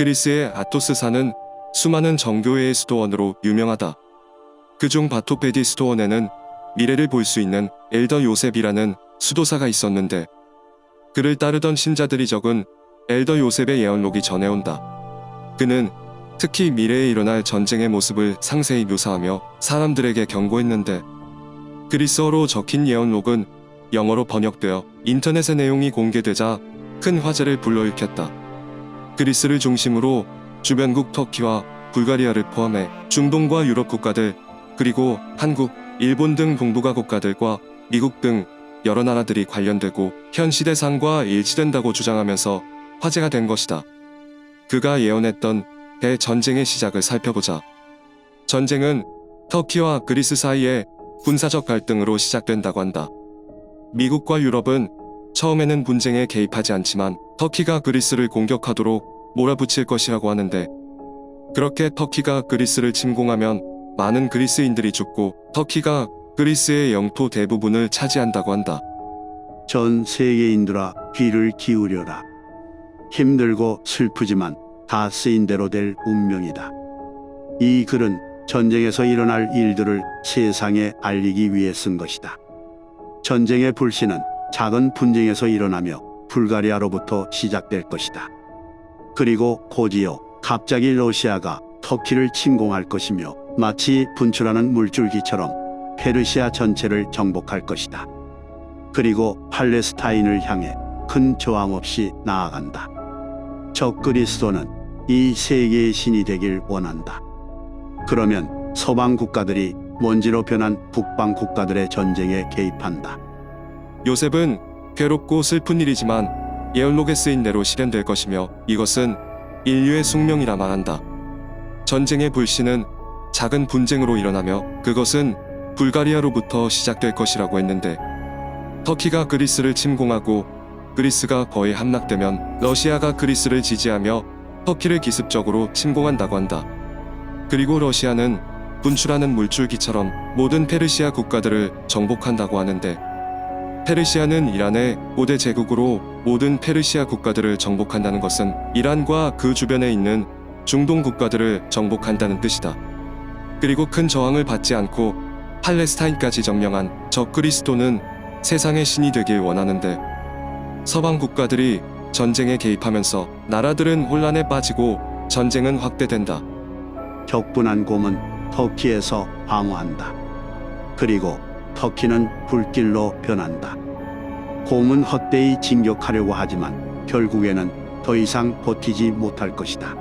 그리스의 아토스사는 수많은 정교회의 수도원으로 유명하다. 그중 바토페디 수도원에는 미래를 볼 수 있는 엘더 요셉이라는 수도사가 있었는데 그를 따르던 신자들이 적은 엘더 요셉의 예언록이 전해온다. 그는 특히 미래에 일어날 전쟁의 모습을 상세히 묘사하며 사람들에게 경고했는데 그리스어로 적힌 예언록은 영어로 번역되어 인터넷의 내용이 공개되자 큰 화제를 불러일으켰다. 그리스를 중심으로 주변국 터키와 불가리아를 포함해 중동과 유럽 국가들 그리고 한국, 일본 등 동북아 국가들과 미국 등 여러 나라들이 관련되고 현 시대상과 일치된다고 주장하면서 화제가 된 것이다. 그가 예언했던 대전쟁의 시작을 살펴보자. 전쟁은 터키와 그리스 사이의 군사적 갈등으로 시작된다고 한다. 미국과 유럽은 처음에는 분쟁에 개입하지 않지만 터키가 그리스를 공격하도록 몰아붙일 것이라고 하는데 그렇게 터키가 그리스를 침공하면 많은 그리스인들이 죽고 터키가 그리스의 영토 대부분을 차지한다고 한다. 전 세계인들아 귀를 기울여라. 힘들고 슬프지만 다 쓰인 대로 될 운명이다. 이 글은 전쟁에서 일어날 일들을 세상에 알리기 위해 쓴 것이다. 전쟁의 불씨는 작은 분쟁에서 일어나며 불가리아로부터 시작될 것이다. 그리고 곧이어 갑자기 러시아가 터키를 침공할 것이며 마치 분출하는 물줄기처럼 페르시아 전체를 정복할 것이다. 그리고 팔레스타인을 향해 큰 저항 없이 나아간다. 적 그리스도는 이 세계의 신이 되길 원한다. 그러면 서방 국가들이 먼지로 변한 북방 국가들의 전쟁에 개입한다. 요셉은 괴롭고 슬픈 일이지만 예언록에 쓰인 대로 실현될 것이며 이것은 인류의 숙명이라 말한다. 전쟁의 불씨는 작은 분쟁으로 일어나며 그것은 불가리아로부터 시작될 것이라고 했는데 터키가 그리스를 침공하고 그리스가 거의 함락되면 러시아가 그리스를 지지하며 터키를 기습적으로 침공한다고 한다. 그리고 러시아는 분출하는 물줄기처럼 모든 페르시아 국가들을 정복한다고 하는데 페르시아는 이란의 고대 제국으로 모든 페르시아 국가들을 정복한다는 것은 이란과 그 주변에 있는 중동 국가들을 정복한다는 뜻이다. 그리고 큰 저항을 받지 않고 팔레스타인까지 점령한 적 그리스도는 세상의 신이 되길 원하는데 서방 국가들이 전쟁에 개입하면서 나라들은 혼란에 빠지고 전쟁은 확대된다. 격분한 곰은 터키에서 방어한다. 그리고 터키는 불길로 변한다. 곰은 헛되이 진격하려고 하지만 결국에는 더 이상 버티지 못할 것이다.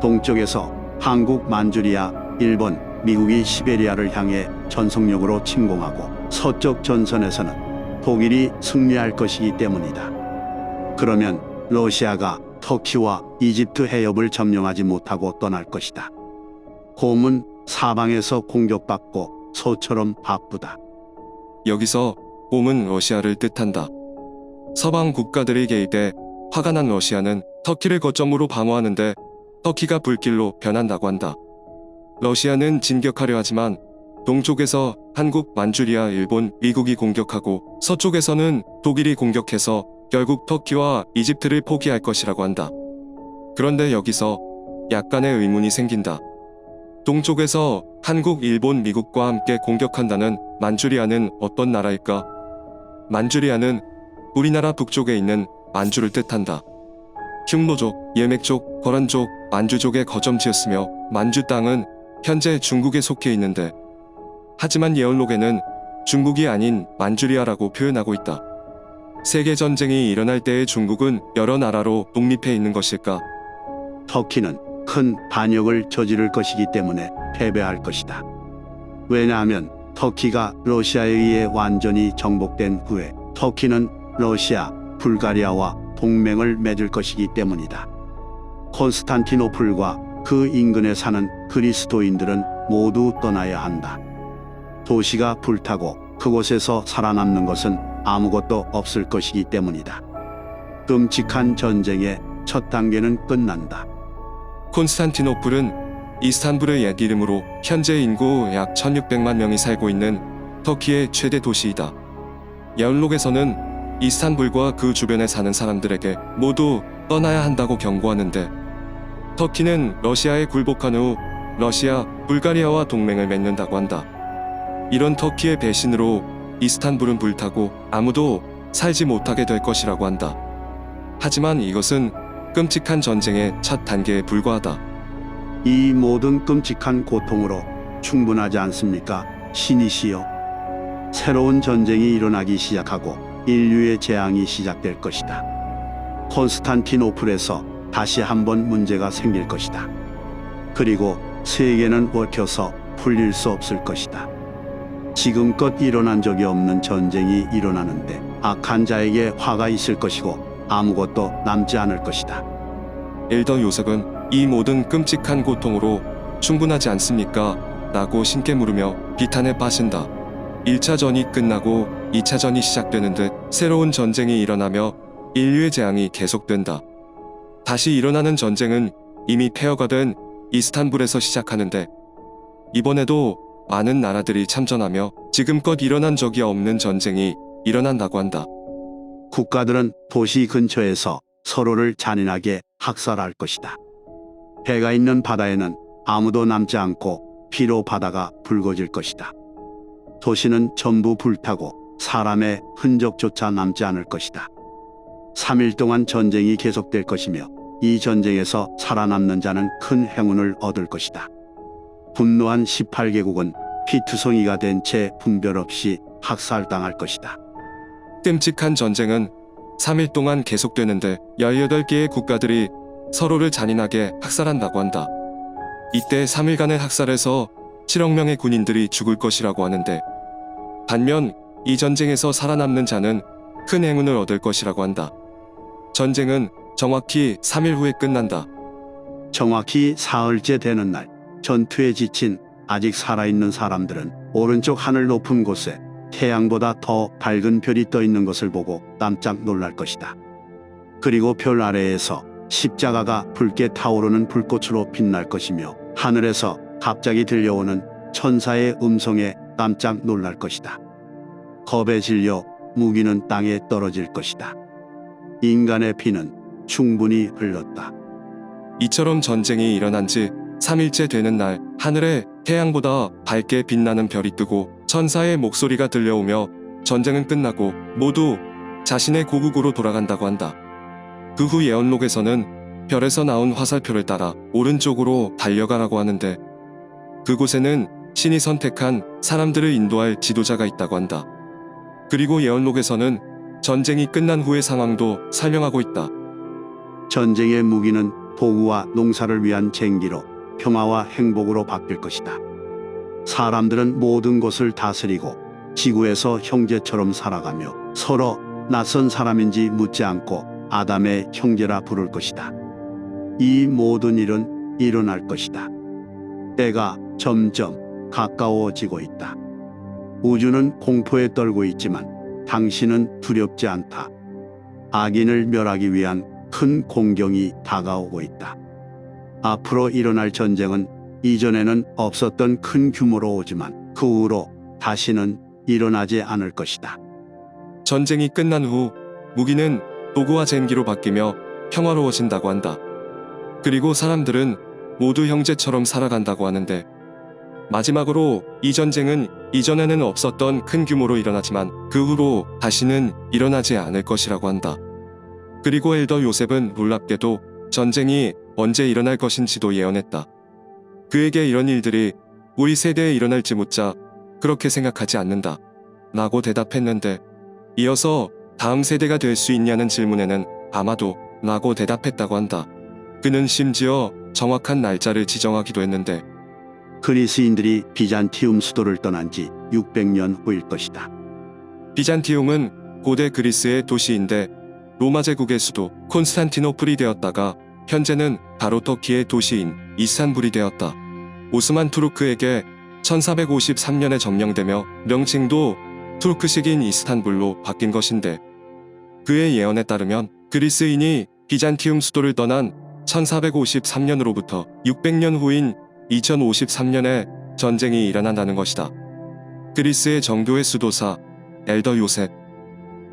동쪽에서 한국 만주리아, 일본, 미국이 시베리아를 향해 전속력으로 침공하고 서쪽 전선에서는 독일이 승리할 것이기 때문이다. 그러면 러시아가 터키와 이집트 해협을 점령하지 못하고 떠날 것이다. 곰은 사방에서 공격받고 소처럼 바쁘다. 여기서 곰은 러시아를 뜻한다. 서방 국가들이 개입해 화가 난 러시아는 터키를 거점으로 방어하는데 터키가 불길로 변한다고 한다. 러시아는 진격하려 하지만 동쪽에서 한국, 만주리아, 일본, 미국이 공격하고 서쪽에서는 독일이 공격해서 결국 터키와 이집트를 포기할 것이라고 한다. 그런데 여기서 약간의 의문이 생긴다. 동쪽에서 한국, 일본, 미국과 함께 공격한다는 만주리아는 어떤 나라일까? 만주리아는 우리나라 북쪽에 있는 만주를 뜻한다. 흉노족, 예맥족, 거란족, 만주족의 거점지였으며 만주 땅은 현재 중국에 속해 있는데 하지만 예언록에는 중국이 아닌 만주리아라고 표현하고 있다. 세계 전쟁이 일어날 때의 중국은 여러 나라로 독립해 있는 것일까? 터키는 큰 반역을 저지를 것이기 때문에 패배할 것이다. 왜냐하면 터키가 러시아에 의해 완전히 정복된 후에 터키는 러시아, 불가리아와 동맹을 맺을 것이기 때문이다. 콘스탄티노플과 그 인근에 사는 그리스도인들은 모두 떠나야 한다. 도시가 불타고 그곳에서 살아남는 것은 아무것도 없을 것이기 때문이다. 끔찍한 전쟁의 첫 단계는 끝난다. 콘스탄티노플은 이스탄불의 옛 이름으로 현재 인구 약 1600만 명이 살고 있는 터키의 최대 도시이다. 예언록에서는 이스탄불과 그 주변에 사는 사람들에게 모두 떠나야 한다고 경고하는데 터키는 러시아에 굴복한 후 러시아, 불가리아와 동맹을 맺는다고 한다. 이런 터키의 배신으로 이스탄불은 불타고 아무도 살지 못하게 될 것이라고 한다. 하지만 이것은 끔찍한 전쟁의 첫 단계에 불과하다. 이 모든 끔찍한 고통으로 충분하지 않습니까? 신이시여. 새로운 전쟁이 일어나기 시작하고 인류의 재앙이 시작될 것이다. 콘스탄티노플에서 다시 한번 문제가 생길 것이다. 그리고 세계는 얽혀서 풀릴 수 없을 것이다. 지금껏 일어난 적이 없는 전쟁이 일어나는데 악한 자에게 화가 있을 것이고 아무것도 남지 않을 것이다. 엘더 요셉은 이 모든 끔찍한 고통으로 충분하지 않습니까? 라고 신께 물으며 비탄에 빠진다. 1차전이 끝나고 2차전이 시작되는 듯 새로운 전쟁이 일어나며 인류의 재앙이 계속된다. 다시 일어나는 전쟁은 이미 폐허가 된 이스탄불에서 시작하는데 이번에도 많은 나라들이 참전하며 지금껏 일어난 적이 없는 전쟁이 일어난다고 한다. 국가들은 도시 근처에서 서로를 잔인하게 학살할 것이다. 해가 있는 바다에는 아무도 남지 않고 피로 바다가 붉어질 것이다. 도시는 전부 불타고 사람의 흔적조차 남지 않을 것이다. 3일 동안 전쟁이 계속될 것이며 이 전쟁에서 살아남는 자는 큰 행운을 얻을 것이다. 분노한 18개국은 피투성이가 된 채 분별 없이 학살당할 것이다. 끔찍한 전쟁은 3일 동안 계속되는데 18개의 국가들이 서로를 잔인하게 학살한다고 한다. 이때 3일간의 학살에서 7억 명의 군인들이 죽을 것이라고 하는데 반면 이 전쟁에서 살아남는 자는 큰 행운을 얻을 것이라고 한다. 전쟁은 정확히 3일 후에 끝난다. 정확히 사흘째 되는 날 전투에 지친 아직 살아있는 사람들은 오른쪽 하늘 높은 곳에 태양보다 더 밝은 별이 떠 있는 것을 보고 깜짝 놀랄 것이다. 그리고 별 아래에서 십자가가 붉게 타오르는 불꽃으로 빛날 것이며 하늘에서 갑자기 들려오는 천사의 음성에 깜짝 놀랄 것이다. 겁에 질려 무기는 땅에 떨어질 것이다. 인간의 피는 충분히 흘렀다. 이처럼 전쟁이 일어난 지 3일째 되는 날 하늘에 태양보다 밝게 빛나는 별이 뜨고 천사의 목소리가 들려오며 전쟁은 끝나고 모두 자신의 고국으로 돌아간다고 한다. 그 후 예언록에서는 별에서 나온 화살표를 따라 오른쪽으로 달려가라고 하는데 그곳에는 신이 선택한 사람들을 인도할 지도자가 있다고 한다. 그리고 예언록에서는 전쟁이 끝난 후의 상황도 설명하고 있다. 전쟁의 무기는 도구와 농사를 위한 쟁기로 평화와 행복으로 바뀔 것이다. 사람들은 모든 것을 다스리고 지구에서 형제처럼 살아가며 서로 낯선 사람인지 묻지 않고 아담의 형제라 부를 것이다. 이 모든 일은 일어날 것이다. 때가 점점 가까워지고 있다. 우주는 공포에 떨고 있지만 당신은 두렵지 않다. 악인을 멸하기 위한 큰 공경이 다가오고 있다. 앞으로 일어날 전쟁은 이전에는 없었던 큰 규모로 오지만 그 후로 다시는 일어나지 않을 것이다. 전쟁이 끝난 후 무기는 도구와 쟁기로 바뀌며 평화로워진다고 한다. 그리고 사람들은 모두 형제처럼 살아간다고 하는데 마지막으로 이 전쟁은 이전에는 없었던 큰 규모로 일어나지만 그 후로 다시는 일어나지 않을 것이라고 한다. 그리고 엘더 요셉은 놀랍게도 전쟁이 언제 일어날 것인지도 예언했다. 그에게 이런 일들이 우리 세대에 일어날지 묻자 그렇게 생각하지 않는다. 라고 대답했는데 이어서 다음 세대가 될 수 있냐는 질문에는 아마도 라고 대답했다고 한다. 그는 심지어 정확한 날짜를 지정하기도 했는데 그리스인들이 비잔티움 수도를 떠난 지 600년 후일 것이다. 비잔티움은 고대 그리스의 도시인데 로마 제국의 수도 콘스탄티노플이 되었다가 현재는 바로 터키의 도시인 이스탄불이 되었다. 오스만 투르크에게 1453년에 점령되며 명칭도 투르크식인 이스탄불로 바뀐 것인데 그의 예언에 따르면 그리스인이 비잔티움 수도를 떠난 1453년으로부터 600년 후인 2053년에 전쟁이 일어난다는 것이다. 그리스의 정교의 수도사 엘더 요셉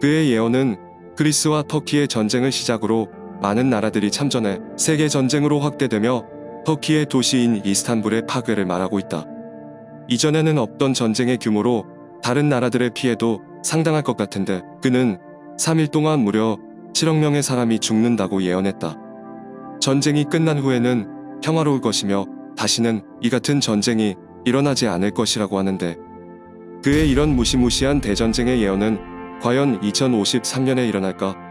그의 예언은 그리스와 터키의 전쟁을 시작으로 많은 나라들이 참전해 세계 전쟁으로 확대되며 터키의 도시인 이스탄불의 파괴를 말하고 있다. 이전에는 없던 전쟁의 규모로 다른 나라들의 피해도 상당할 것 같은데 그는 3일 동안 무려 7억 명의 사람이 죽는다고 예언했다. 전쟁이 끝난 후에는 평화로울 것이며 다시는 이 같은 전쟁이 일어나지 않을 것이라고 하는데 그의 이런 무시무시한 대전쟁의 예언은 과연 2053년에 일어날까?